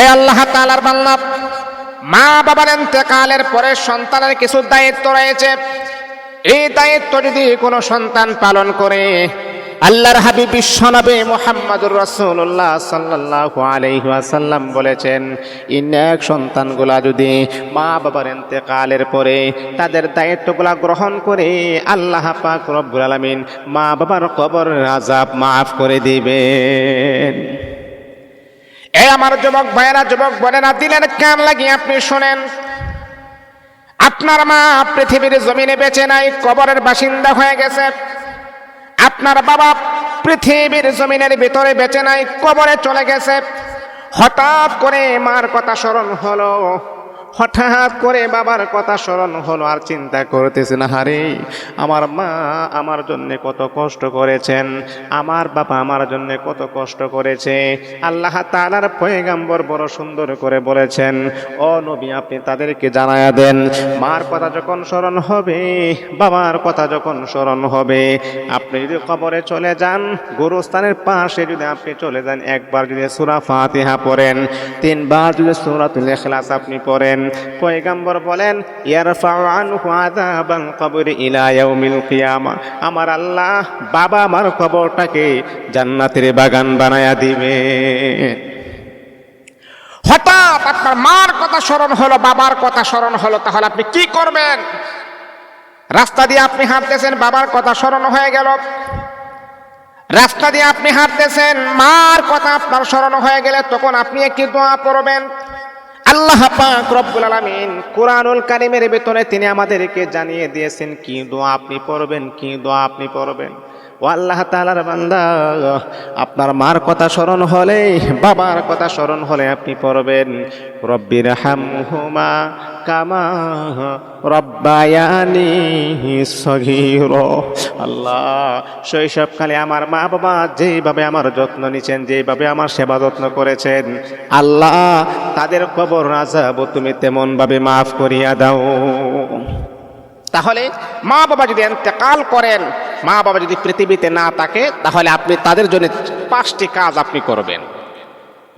এ আল্লাহ তালার বাল্লাভ মা বাবার এতেকালের পরে সন্তানের কিছু দায়িত্ব রয়েছে। এই দায়িত্ব যদি কোনো সন্তান পালন করে, আল্লাহর হাবিব বিশ্বনবী মোহাম্মদুর রাসূলুল্লাহ সাল্লাল্লাহু আলাইহি ওয়াসাল্লাম বলেছেন ইন্নাক সন্তানগুলা যদি মা বাবার ইন্তেকালের পরে তাদের দায়িত্বগুলা গ্রহণ করে, আল্লাহ পাক রব্বুল আলামিন মা বাবার কবর আযাব মাফ করে দিবেন। এই আমার যুবক ভাইয়েরা, যুবক বোনেরা দিলেন কান লাগিয়ে আপনি শোনেন। আপনার মা পৃথিবীর জমিনে বেঁচে নাই, কবরের বাসিন্দা হয়ে গেছে। আপনার বাবা পৃথিবীর জমিনের ভিতরে বেঁচে নাই, কবরে চলে গেছে। হঠাৎ করে মার কথা স্মরণ হলো। হঠাৎ করে বাবার কথা স্মরণ হলো আর চিন্তা করতেছে না, হারে, আমার মা আমার জন্য কত কষ্ট করেছেন, আমার বাবা আমার জন্য কত কষ্ট করেছে। আল্লাহ তাআলার পয়গাম্বর বড় সুন্দর করে বলেছেন, ও নবী, আপনি তাদেরকে জানায়া দেন, মার কথা যখন স্মরণ হবে, বাবার কথা যখন স্মরণ হবে, আপনি যদি কবরে চলে যান, গোরস্থানের পাশে যদি আপনি চলে যান, একবার যদি সূরা ফাতিহা পড়েন, তিনবার যদি সূরাতুল ইখলাস আপনি পড়েন বলেন আমার আল্লাহ বাবা আমার কবরটাকে জান্নাতের বাগান বানায়া দিবে। হঠাৎ আপনার মার কথা স্মরণ হলো, বাবার কথা স্মরণ হলো, তাহলে আপনি কি করবেন? রাস্তা দিয়ে আপনি হাঁটতেছেন, বাবার কথা স্মরণ হয়ে গেল। রাস্তা দিয়ে আপনি হাঁটতেছেন, মার কথা আপনার স্মরণ হয়ে গেলে তখন আপনি একটি দোয়া পড়বেন। আল্লাহ পাক রব্বুল আলামিন কোরআনুল কারিমের ভিতরে তিনি আমাদেরকে জানিয়ে দিয়েছেন, কি দোয়া আপনি পড়বেন? কি দোয়া আপনি পড়বেন? ও আল্লাহ তাআলার বান্দা, আপনার মার কথা স্মরণ হলে, বাবার কথা স্মরণ হলে আপনি পড়বেন, রব্বির হামহুমা কামা রব্বায়ানি সগীর। আল্লাহ, শৈশবকালে আমার মা বাবা যেইভাবে আমার যত্ন নিছেন, যেইভাবে আমার সেবা যত্ন করেছেন, আল্লাহ তাদের কবর আজাব তুমি তেমনভাবে মাফ করিয়া দাও। তাহলে মা বাবা যদি এতেকাল করেন, মা বাবা যদি পৃথিবীতে না থাকে, তাহলে আপনি তাদের জন্য পাঁচটি কাজ আপনি করবেন।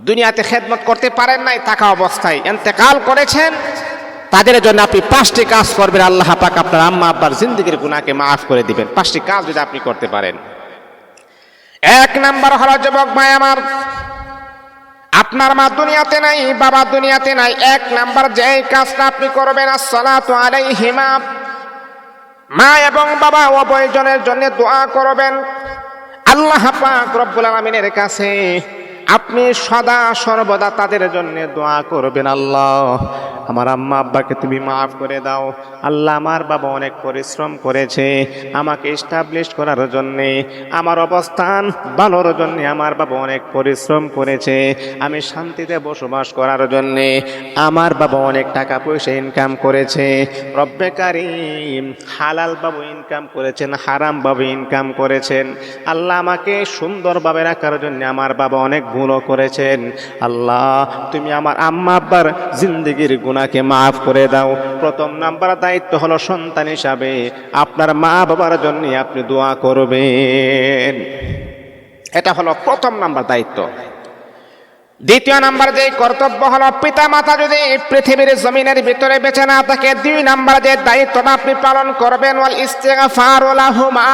দুনিয়াতে খেদমত করতে পারেন নাই, থাকা অবস্থায় এতেকাল করেছেন, তাদের জন্য আপনি পাঁচটি কাজ করবেন, আল্লাহ পাক আপনার আম্মা আব্বার জিন্দগির গুণাকে মাফ করে দিবেন। পাঁচটি কাজ যদি আপনি করতে পারেন। এক নাম্বার হলো, যুবক ভাই আমার, আপনার মা দুনিয়াতে নাই, বাবা দুনিয়াতে নাই। এক নাম্বার যে কাজটা আপনি করবেন, আসসালাতু আলাইহিমা মা এবং বাবা অবয়জনের জন্য দোয়া করবেন। আল্লাহ পাক রব্বুল আলামিনের কাছে আপনি সদা সর্বদা তাদের জন্য দোয়া করবেন, আল্লাহ। আমার আম্মা আব্বাকে তুমি মাফ করে দাও। আল্লাহ আমার বাবা অনেক পরিশ্রম করেছে আমাকে এস্টাবলিশ করার জন্যে। আমার অবস্থান ভালোর জন্যে আমার বাবা অনেক পরিশ্রম করেছে। আমি শান্তিতে বসবাস করার জন্যে আমার বাবা অনেক টাকা পয়সা ইনকাম করেছে। রব্বে কারিম হালাল বাবু ইনকাম করেছেন, হারাম বাবু ইনকাম করেছেন। আল্লাহ আমাকে সুন্দরভাবে রাখার জন্য আমার বাবা অনেক ভুলও করেছেন। আল্লাহ, তুমি আমার আম্মা আব্বার জিন্দগির গুণাকে মাফ করে দাও। প্রথম নাম্বার দায়িত্ব হলো সন্তান হিসাবে। আপনার মা বাবার জন্য আপনি দোয়া করবেন। এটা হলো প্রথম নাম্বার দায়িত্ব। দ্বিতীয় নাম্বার যে কর্তব্য হলো পিতা মাতা যদি পৃথিবীর জমিনের ভিতরে বেঁচে না থাকে, দুই নাম্বার যে দায়িত্বটা আপনি পালন করবেন, ওয়াল ইস্তেগফার লাহুমা।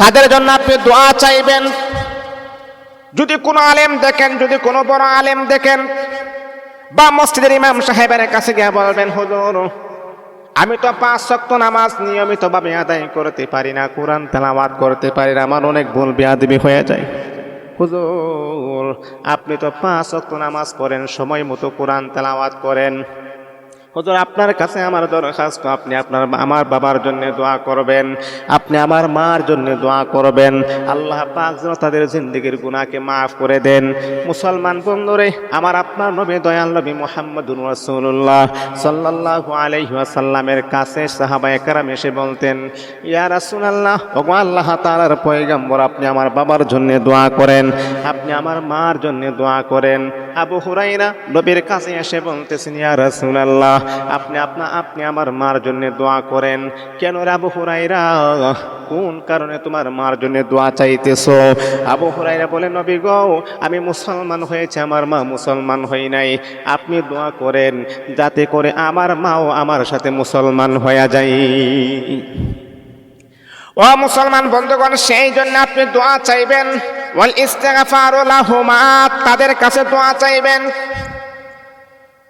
তাদের জন্য আপনি দোয়া চাইবেন। যদি কোনো আলেম দেখেন, যদি কোনো বড় আলেম দেখেন, বা মসজিদের ইমাম সাহেবের কাছে গিয়ে বলবেন, হুজুর, আমি তো পাঁচ শক্ত নামাজ নিয়মিতভাবে আদায় করতে পারি না, কোরআন তেলাওয়াত করতে পারি না, আমার অনেক ভুল বেয়াদবি হয়ে যায়। হুজুর, আপনি তো পাঁচ শক্ত নামাজ পড়েন, সময় মতো কোরআন তেলাওয়াত করেন। হুজুর, আপনার কাছে আমার দরখাস্ত, আপনি আপনার আমার বাবার জন্য দোয়া করবেন, আপনি আমার মার জন্য দোয়া করবেন। আল্লাহ পাক যেন তাদের জিন্দগির গুনাহকে মাফ করে দেন। মুসলমান বন্ধুরে, আমার আপনার নবী, দয়াল নবী মোহাম্মদুর রাসূলুল্লাহ সাল্লাল্লাহু আলাইহি ওয়াসাল্লামের কাছে সাহাবায়ে কেরাম এসে বলতেন, ইয়া রাসূলুল্লাহ, ওগো আল্লাহ তাআলার পয়গম্বর, আপনি আমার বাবার জন্য দোয়া করেন, আপনি আমার মার জন্য দোয়া করেন। আবু হুরাইরা নবীর কাছে এসে বলতেছেন, ইয়া রাসূলুল্লাহ, আপনি আপনা, আপনি আমার মার জন্য দোয়া করেন। কেন রে আবু হুরাইরা? কোন কারণে তোমার মার জন্য দোয়া চাইতেছো? আবু হুরাইরা বলে, নবী গো, আমি মুসলমান হয়েছে, আমার মা মুসলমান হই নাই। আপনি দোয়া করেন যাতে করে আমার মাও আমার সাথে মুসলমান হয়ে যায়। ও মুসলমান বন্ধুগণ, সেই জন্য আপনি দোয়া চাইবেন। ওয়াল ইস্তেগফারু লাহুমা, তাদের কাছে দোয়া চাইবেন।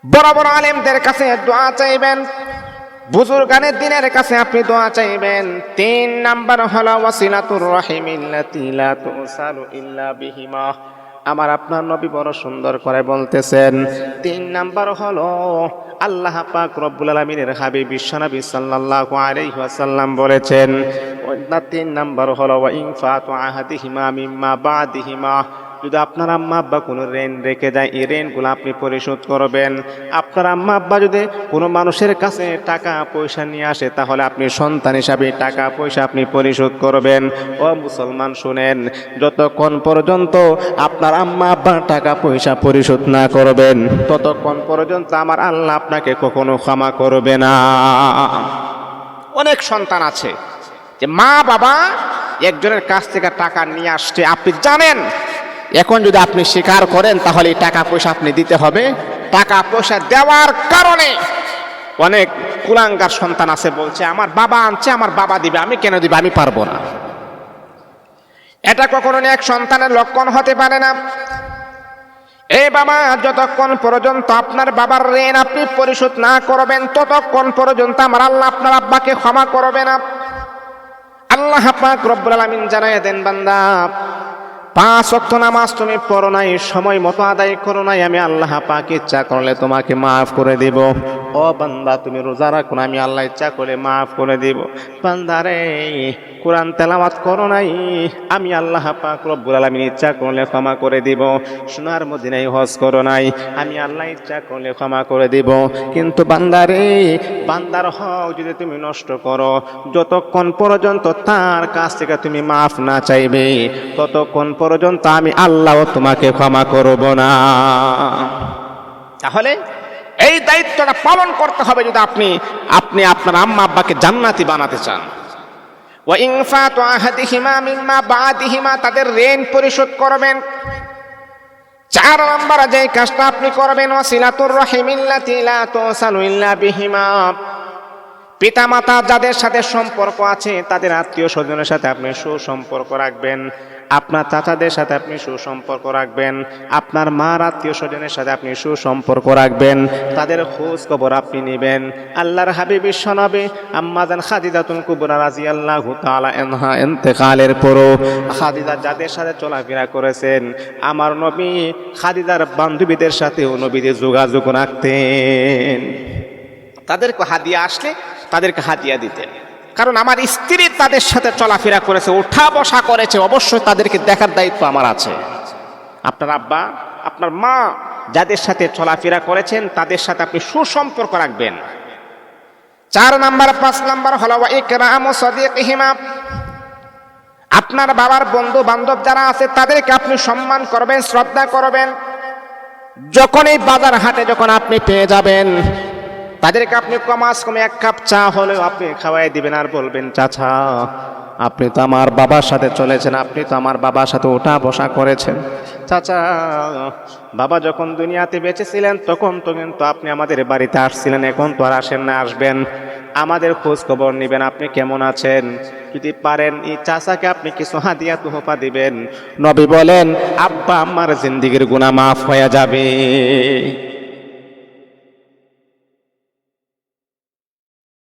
বড় বড় আলেমদের কাছে দোয়া চাইবেন। বুজুর্গানের দিনের কাছে আপনি দোয়া চাইবেন। তিন নাম্বার হলো ওয়াসিলাতুর রহিমিল্লাতি লা তুসালু ইল্লা বিহিমা। আমার আপনার নবী বড় সুন্দর করে বলতেছেন। তিন নাম্বার হলো, আল্লাহ পাক রব্বুল আলমিনের হাবি বিশ্বনবী সাল্লাহ আলাইহি বলেছেন তিন নাম্বার হলো, ওয়া ইনফাতু আহাদিহিমা মিম্মা বাদিহিমা। যদি আপনার আম্মা আব্বা কোনো ঋণ রেখে যায়, এই ঋণগুলো আপনি পরিশোধ করবেন। আপনার আম্মা আব্বা যদি কোনো মানুষের কাছে টাকা, পয়সা নিয়ে আসে, তাহলে আপনি সন্তান হিসাবে টাকা, পয়সা আপনি পরিশোধ করবেন। ও মুসলমান, শুনেন, যতক্ষণ পর্যন্ত আপনার আম্মা আব্বার টাকা, পয়সা পরিশোধ না করবেন, ততক্ষণ পর্যন্ত আমার আল্লাহ আপনাকে কখনো ক্ষমা করবে না। অনেক সন্তান আছে যে মা বাবা একজনের কাছ থেকে টাকা নিয়ে আসছে, আপনি জানেন এখন যদি আপনি স্বীকার করেন, তাহলে টাকা পয়সা আপনি দিতে হবে। টাকা পয়সা দেওয়ার কারণে অনেক কুলাঙ্গার সন্তান আছে, বলছে, আমার বাবা আনছে, আমার বাবা দিবে, আমি কেন দিবে? আমি পারব না। এটা কখনো এক সন্তানের লক্ষণ হতে পারে না। এই বাবা, যতক্ষণ পর্যন্ত আপনার বাবার ঋণ আপনি পরিশোধ না করবেন, ততক্ষণ পর্যন্ত আমার আল্লাহ আপনার আব্বাকে ক্ষমা করবে না। আল্লাহ পাক রব্বুল আলামিন জানায় দেন, বান্দা পাঁচ অক্ত নামাজ তুমি পড়ো নাই, সময় মতো আদায় করো নাই, আমি আল্লাহ পাক ইচ্ছা করলে তোমাকে মাফ করে দিব। ও বান্দা, তুমি রোজা রাখো না, আমি আল্লাহ ইচ্ছা করলে মাফ করে দিব। বান্দারে কোরআন তেলাওয়াত করো নাই, আমি আল্লাহ পাক রব্বুল আলামিন ইচ্ছা করলে ক্ষমা করে দিব। সোনার মদিনায় হজ করো নাই, আমি আল্লাহ ইচ্ছা করলে ক্ষমা করে দিব। কিন্তু বান্দারে বান্দার হক যদি তুমি নষ্ট করো, যতক্ষণ পর্যন্ত তার কাছ থেকে তুমি মাফ না চাইবে, ততক্ষণ পর্যন্ত আমি আল্লাহ তোমাকে ক্ষমা করব না। তাহলে এই দায়িত্বটা পালন করতে হবে যদি আপনি আপনি আপনার আম্মা আব্বাকে জান্নাতি বানাতে চান। তাদের ঋণ পরিশোধ করবেন। চার নম্বর যে কাজটা আপনি করবেন, ওয়াসিলাতুর রহিমিল্লাতি লা তুসালু ইল্লা বিহিমা। পিতামাতা যাদের সাথে সম্পর্ক আছে, তাদের আত্মীয় স্বজনের সাথে আপনি সুসম্পর্ক রাখবেন। আপনার চাচাদের সাথে আপনি সুসম্পর্ক রাখবেন, আপনার মার আত্মীয় স্বজনের সাথে আপনি সুসম্পর্ক রাখবেন, তাদের খোঁজ খবর আপনি নেবেন। আল্লাহর হাবিব বিশ্বনবী আম্মাজান খাদিজাতুল কুবরা রাদিয়াল্লাহু তাআলা আনহা ইন্তেকালের পরও খাদিজা যাদের সাথে চলাফেরা করেছেন, আমার নবী খাদিজার বান্ধবীদের সাথেও নবীদের যোগাযোগ রাখতেন। তাদেরকে হাদিয়া আসলে তাদেরকে হাদিয়া দিতেন। কারণ আমার স্ত্রী তাদের সাথে চলাফেরা করেছে, ওঠা বসা করেছে, অবশ্যই তাদেরকে দেখার দায়িত্ব আমার আছে। আপনার আব্বা, আপনার মা যাদের সাথে চলাফেরা করেছেন, তাদের সাথে আপনি সুসম্পর্ক রাখবেন। চার নাম্বার, পাঁচ নাম্বার হলো ও সদিকহিমা। আপনার বাবার বন্ধু বান্ধব যারা আছে, তাদেরকে আপনি সম্মান করবেন, শ্রদ্ধা করবেন। যখন এই বাজার হাটে যখন আপনি পেয়ে যাবেন তাদেরকে আপনি কমাস কমে এক কাপ চা হলেও আপনি খাওয়াই দিবেন আর বলবেন, চাচা, আপনি তো আমার বাবার সাথে চলেছেন, আপনি তো আমার বাবার সাথে ওঠা বসা করেছেন। চাচা, বাবা যখন দুনিয়াতে বেঁচেছিলেন তখন তো কিন্তু আপনি আমাদের বাড়িতে আসছিলেন, এখন তো আর আসেন না, আসবেন। আমাদের খোঁজ খবর নেবেন, আপনি কেমন আছেন? যদি পারেন, এই চাচাকে আপনি কিছু হাদিয়া, তোহফা দিবেন। নবী বলেন, আব্বা, আমার জিন্দিগির গুনাহ মাফ হয়ে যাবে।